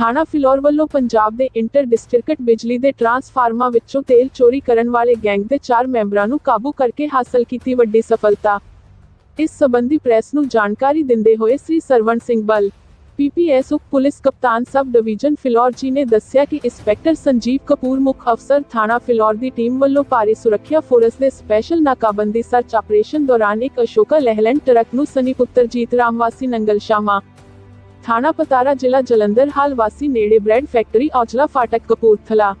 ਥਾਣਾ ਫਿਲੌਰ ਵੱਲੋਂ ਪੰਜਾਬ ਦੇ ਇੰਟਰ ਡਿਸਟ੍ਰਿਕਟ ਬਿਜਲੀ ਦੇ ਟਰਾਂਸਫਾਰਮਰਾਂ ਵਿੱਚੋਂ ਤੇਲ ਚੋਰੀ ਕਰਨ ਵਾਲੇ ਗੈਂਗ ਦੇ 4 ਮੈਂਬਰਾਂ ਨੂੰ ਕਾਬੂ ਕਰਕੇ ਹਾਸਲ ਕੀਤੀ ਵੱਡੀ ਸਫਲਤਾ। ਇਸ ਸੰਬੰਧੀ ਪ੍ਰੈਸ ਨੂੰ ਜਾਣਕਾਰੀ ਦਿੰਦੇ ਹੋਏ ਸ੍ਰੀ ਸਰਵਣ ਸਿੰਘ ਬਲ ਪੀਪੀਐਸ ਉਪ ਪੁਲਿਸ ਕਪਤਾਨ ਸਬ ਡਿਵੀਜ਼ਨ ਫਿਲੌਰ ਜੀ ਨੇ ਦੱਸਿਆ ਕਿ ਇੰਸਪੈਕਟਰ ਸੰਜੀਵ ਕਪੂਰ ਮੁੱਖ ਅਫਸਰ ਥਾਣਾ ਫਿਲੌਰ ਦੀ ਟੀਮ ਵੱਲੋਂ ਭਾਰੀ ਸੁਰੱਖਿਆ ਫੋਰਸ ਦੇ ਸਪੈਸ਼ਲ ਨਾਕਾਬੰਦੀ ਸਰਚ ਆਪਰੇਸ਼ਨ ਦੌਰਾਨ ਇੱਕ ਅਸ਼ੋਕਾ ਲੈਹਲੈਂਡ ਟਰੱਕ ਨੂੰ ਸਨੀ ਪੁੱਤਰ ਜੀਤ ਰਾਮ ਵਾਸੀ ਨੰਗਲ ਸ਼ਾਮਾ ਥਾਣਾ ਪਤਾਰਾ ਜ਼ਿਲ੍ਹਾ ਜਲੰਧਰ ਹਾਲ ਵਾਸੀ ਨੇੜੇ ਬ੍ਰੈਡ ਫੈਕਟਰੀ ਔਜਲਾ ਫਾਟਕ ਕਪੂਰਥਲਾ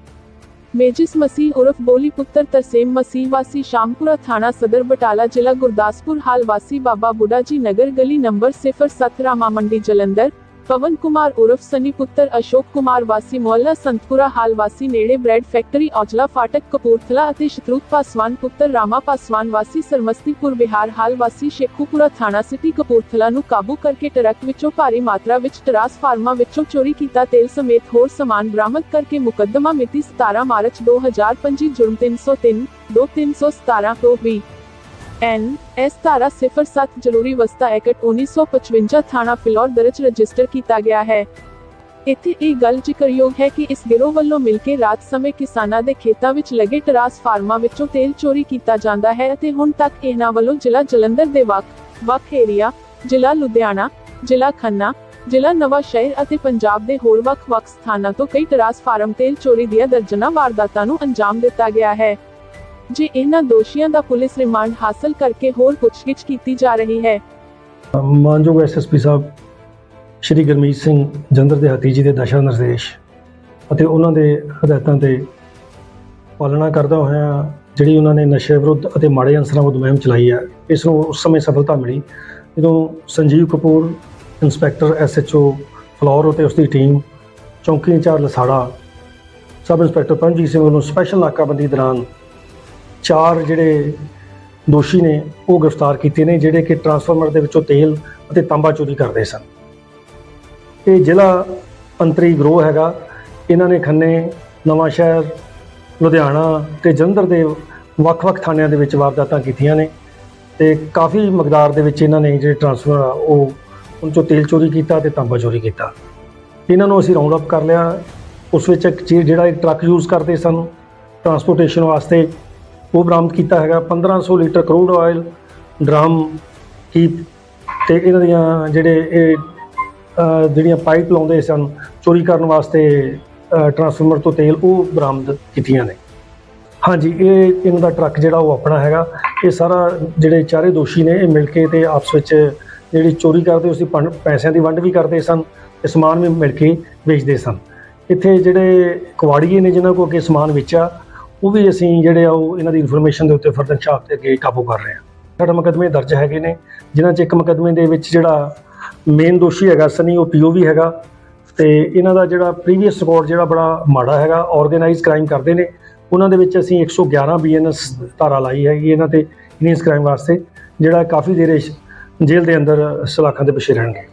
ਮੇਜਿਸ ਮਸੀਹ ਉਰਫ ਬੋਲੀ ਪੁੱਤਰ ਤਰਸੇਮ ਮਸੀਹ ਵਾਸੀ ਸ਼ਾਮਪੁਰਾ ਥਾਣਾ ਸਦਰ ਬਟਾਲਾ ਜ਼ਿਲ੍ਹਾ ਗੁਰਦਾਸਪੁਰ ਹਾਲ ਵਾਸੀ ਬਾਬਾ ਬੁੱਢਾ ਜੀ ਨਗਰ ਗਲੀ ਨੰਬਰ 07 ਰਾਮਾ ਮੰਡੀ ਜਲੰਧਰ ਪਵਨ ਕੁਮਾਰ ਉਰਫ ਸਨੀ ਪੁੱਤਰ ਅਸ਼ੋਕ ਕੁਮਾਰ ਵਾਸੀ ਮੁਹੱਲਾ ਸੰਤਪੁਰਾ ਹਾਲ ਵਾਸੀ ਨੇੜੇ ਬ੍ਰੈਡ ਫੈਕਟਰੀ ਔਜਲਾ ਫਾਟਕ ਕਪੂਰਥਲਾ ਅਤੇ ਸ਼ਤਰੂਤ ਪਾਸਵਾਨ ਪੁੱਤਰ ਰਾਮਾ ਪਾਸਵਾਨ ਵਾਸੀ ਸਰਮਸਤੀਪੁਰ ਬਿਹਾਰ ਹਾਲ ਵਾਸੀ ਸ਼ੇਖੂਪੁਰਾ ਥਾਣਾ ਸਿਟੀ ਕਪੂਰਥਲਾ ਨੂੰ ਕਾਬੂ ਕਰਕੇ ਟਰੱਕ ਵਿੱਚੋਂ ਭਾਰੀ ਮਾਤਰਾ ਵਿੱਚ ਟਰਾਂਸਫਾਰਮਰਾਂ ਵਿੱਚੋਂ ਚੋਰੀ ਕੀਤਾ ਤੇਲ ਸਮੇਤ ਹੋਰ ਸਮਾਨ ਬਰਾਮਦ ਕਰਕੇ ਮੁਕੱਦਮਾ ਮਿਤੀ 17 ਮਾਰਚ 2025 ਜੁਰਮ 303 2317 ਤੋਂ ਵੀ ਐਨ ਐਸ ਧਾਰਾ 07 ਜ਼ਰੂਰੀ ਵਸਤਾ ਐਕਟ 1955 ਥਾਣਾ ਫਿਲੌਰ ਦਰਜ ਰਜਿਸਟਰ ਕੀਤਾ ਗਿਆ ਹੈ। ਇੱਥੇ ਇਹ ਗੱਲ ਜ਼ਿਕਰਯੋਗ ਹੈ ਕਿ ਇਸ ਗਿਰੋਹ ਵੱਲੋਂ ਮਿਲ ਕੇ ਰਾਤ ਸਮੇਂ ਕਿਸਾਨਾਂ ਦੇ ਖੇਤਾਂ ਵਿੱਚ ਲੱਗੇ ਟਰਾਂਸਫਾਰਮਰਾਂ ਵਿੱਚੋਂ ਤੇਲ ਚੋਰੀ ਕੀਤਾ ਜਾਂਦਾ ਹੈ ਅਤੇ ਹੁਣ ਤੱਕ ਇਹਨਾਂ ਵੱਲੋਂ ਜ਼ਿਲ੍ਹਾ ਜਲੰਧਰ ਦੇ ਵੱਖ ਵੱਖ ਏਰੀਆ, ਜ਼ਿਲ੍ਹਾ ਲੁਧਿਆਣਾ, ਜ਼ਿਲ੍ਹਾ ਖੰਨਾ, ਜ਼ਿਲ੍ਹਾ ਨਵਾਂ ਸ਼ਹਿਰ ਅਤੇ ਪੰਜਾਬ ਦੇ ਹੋਰ ਵੱਖ-ਵੱਖ ਸਥਾਨਾਂ ਤੋਂ ਕਈ ਟਰਾਂਸਫਾਰਮ ਤੇਲ ਚੋਰੀ ਦੀਆਂ ਦਰਜਨਾਂ ਵਾਰਦਾਤਾਂ ਨੂੰ ਅੰਜਾਮ ਦਿੱਤਾ ਗਿਆ ਹੈ। ਜੇ ਇਹਨਾਂ ਦੋਸ਼ੀਆਂ ਦਾ ਪੁਲਿਸ ਰਿਮਾਂਡ ਹਾਸਲ ਕਰਕੇ ਹੋਰ ਪੁੱਛਗਿੱਛ ਕੀਤੀ ਜਾ ਰਹੀ ਹੈ। ਮਾਨਯੋਗ ਐਸਐਸਪੀ ਸਾਹਿਬ, ਸ਼੍ਰੀ ਗੁਰਮੀਤ ਸਿੰਘ ਜੰਦਰ ਦੇ ਹਾਤੀ ਜੀ ਦੇ ਦਸ਼ਾ ਨਿਰਦੇਸ਼ ਅਤੇ ਉਹਨਾਂ ਦੇ ਹਦਾਇਤਾਂ ਤੇ ਪਾਲਣਾ ਕਰਦਾ ਹੋਇਆ ਜਿਹੜੀ ਉਹਨਾਂ ਨੇ ਨਸ਼ੇ ਵਿਰੁੱਧ ਅਤੇ ਮਾੜੇ ਅਨਸਰਾਂ ਵਿਰੁੱਧ ਮੁਹਿੰਮ ਚਲਾਈ ਹੈ, ਇਸ ਨੂੰ ਉਸ ਸਮੇਂ ਸਫਲਤਾ ਮਿਲੀ ਜਦੋਂ ਸੰਜੀਵ ਕਪੂਰ, ਇੰਸਪੈਕਟਰ ਐਸਐਚਓ ਫਲੋਰ ਅਤੇ ਉਸ ਦੀ ਟੀਮ ਚੌਂਕੀ incharge Lasara, sub inspector Paramjit Singh ਵੱਲੋਂ ਸਪੈਸ਼ਲ ਨਾਕਾਬੰਦੀ ਦੌਰਾਨ ਚਾਰ ਜਿਹੜੇ ਦੋਸ਼ੀ ਨੇ, ਉਹ ਗ੍ਰਿਫਤਾਰ ਕੀਤੇ ਨੇ, ਜਿਹੜੇ ਕਿ ਟਰਾਂਸਫਾਰਮਰ ਦੇ ਵਿੱਚੋਂ ਤੇਲ ਅਤੇ ਤਾਂਬਾ ਚੋਰੀ ਕਰਦੇ ਸਨ। ਇਹ ਜ਼ਿਲ੍ਹਾ ਅੰਤਰੀ ਗਰੋਹ ਹੈਗਾ। ਇਹਨਾਂ ਨੇ ਖੰਨੇ, ਨਵਾਂ ਸ਼ਹਿਰ, ਲੁਧਿਆਣਾ ਤੇ ਜਲੰਧਰ ਦੇ ਵੱਖ-ਵੱਖ ਥਾਣਿਆਂ ਦੇ ਵਿੱਚ ਵਾਰਦਾਤਾਂ ਕੀਤੀਆਂ ਨੇ ਤੇ ਕਾਫੀ ਮਕਦਾਰ ਦੇ ਵਿੱਚ ਇਹਨਾਂ ਨੇ ਜਿਹੜੇ ਟਰਾਂਸਫਰ ਆ, ਉਹ ਉਹਨਾਂ ਚੋਂ ਤੇਲ ਚੋਰੀ ਕੀਤਾ ਤੇ ਤਾਂਬਾ ਚੋਰੀ ਕੀਤਾ। ਇਹਨਾਂ ਨੂੰ ਅਸੀਂ ਰਾਉਂਡ ਅਪ ਕਰ ਲਿਆ। ਉਸ ਵਿੱਚ ਇੱਕ ਚੀਜ਼ ਜਿਹੜਾ ਇੱਕ ਟਰੱਕ ਯੂਜ਼ ਕਰਦੇ ਸਨ ਟਰਾਂਸਪੋਰਟੇਸ਼ਨ ਵਾਸਤੇ ਉਹ ਬਰਾਮਦ ਕੀਤਾ ਹੈਗਾ। 1500 ਲੀਟਰ ਕਰੂਡ ਆਇਲ ਡਰਮ ਕੀਪ ਤੇ ਇਹਨਾਂ ਦੀਆਂ ਜਿਹੜੇ ਇਹ ਜਿਹੜੀਆਂ ਪਾਈਪ ਲਾਉਂਦੇ ਸਨ, ਚੋਰੀ ਕਰਨ ਵਾਸਤੇ ਟਰਾਂਸਫਾਰਮਰ ਤੋਂ ਤੇਲ, ਉਹ ਬਰਾਮਦ ਕੀਤੀਆਂ ਨੇ। ਹਾਂਜੀ, ਇਹ ਇਹਨਾਂ ਦਾ ਟਰੱਕ ਜਿਹੜਾ ਉਹ ਆਪਣਾ ਹੈਗਾ। ਇਹ ਸਾਰਾ ਜਿਹੜੇ ਚਾਰੇ ਦੋਸ਼ੀ ਨੇ, ਇਹ ਮਿਲ ਕੇ ਤੇ ਆਪਸ ਵਿੱਚ ਜਿਹੜੀ ਚੋਰੀ ਕਰਦੇ ਉਸ ਦੀ ਪੈਸਿਆਂ ਦੀ ਵੰਡ ਵੀ ਕਰਦੇ ਸਨ ਤੇ ਸਮਾਨ ਵੀ ਮਿਲ ਕੇ ਵੇਚਦੇ ਸਨ। ਇੱਥੇ ਜਿਹੜੇ ਕੁਆੜੀਏ ਨੇ, ਜਿਨ੍ਹਾਂ ਕੋਲ ਅੱਗੇ ਸਮਾਨ ਵੇਚਿਆ ਉਹ ਵੀ ਅਸੀਂ ਜਿਹੜੇ ਆ, ਉਹ ਇਹਨਾਂ ਦੀ ਇਨਫੋਰਮੇਸ਼ਨ ਦੇ ਉੱਤੇ ਫਰਦਰ ਛਾਪ ਤੇ ਅੱਗੇ ਕਾਬੂ ਕਰ ਰਹੇ ਹਾਂ ਸਾਡਾ ਮੁਕੱਦਮੇ ਦਰਜ ਹੈਗੇ ਨੇ, ਜਿਨ੍ਹਾਂ 'ਚ ਇੱਕ ਮੁਕੱਦਮੇ ਦੇ ਵਿੱਚ ਜਿਹੜਾ ਮੇਨ ਦੋਸ਼ੀ ਹੈਗਾ ਸਨੀ, ਉਹ ਪੀਓਵੀ ਹੈਗਾ ਤੇ ਇਹਨਾਂ ਦਾ ਜਿਹੜਾ ਪ੍ਰੀਵੀਅਸ ਰਿਕਾਰਡ ਜਿਹੜਾ ਬੜਾ ਮਾੜਾ ਹੈਗਾ ਆਰਗੇਨਾਈਜ਼ ਕ੍ਰਾਈਮ ਕਰਦੇ ਨੇ। ਉਹਨਾਂ ਦੇ ਵਿੱਚ ਅਸੀਂ 111 ਬੀਐਨਐਸ ਧਾਰਾ ਲਾਈ ਹੈਗੀ ਇਹਨਾਂ ਤੇ ਇਨੀਸ ਕ੍ਰਾਈਮ ਵਾਸਤੇ, ਜਿਹੜਾ ਕਾਫੀ ਦੇਰ ਇਸ ਜੇਲ੍ਹ ਦੇ ਅੰਦਰ ਸਲਾਖਾਂ ਦੇ ਪਿੱਛੇ ਰਹਿਣਗੇ।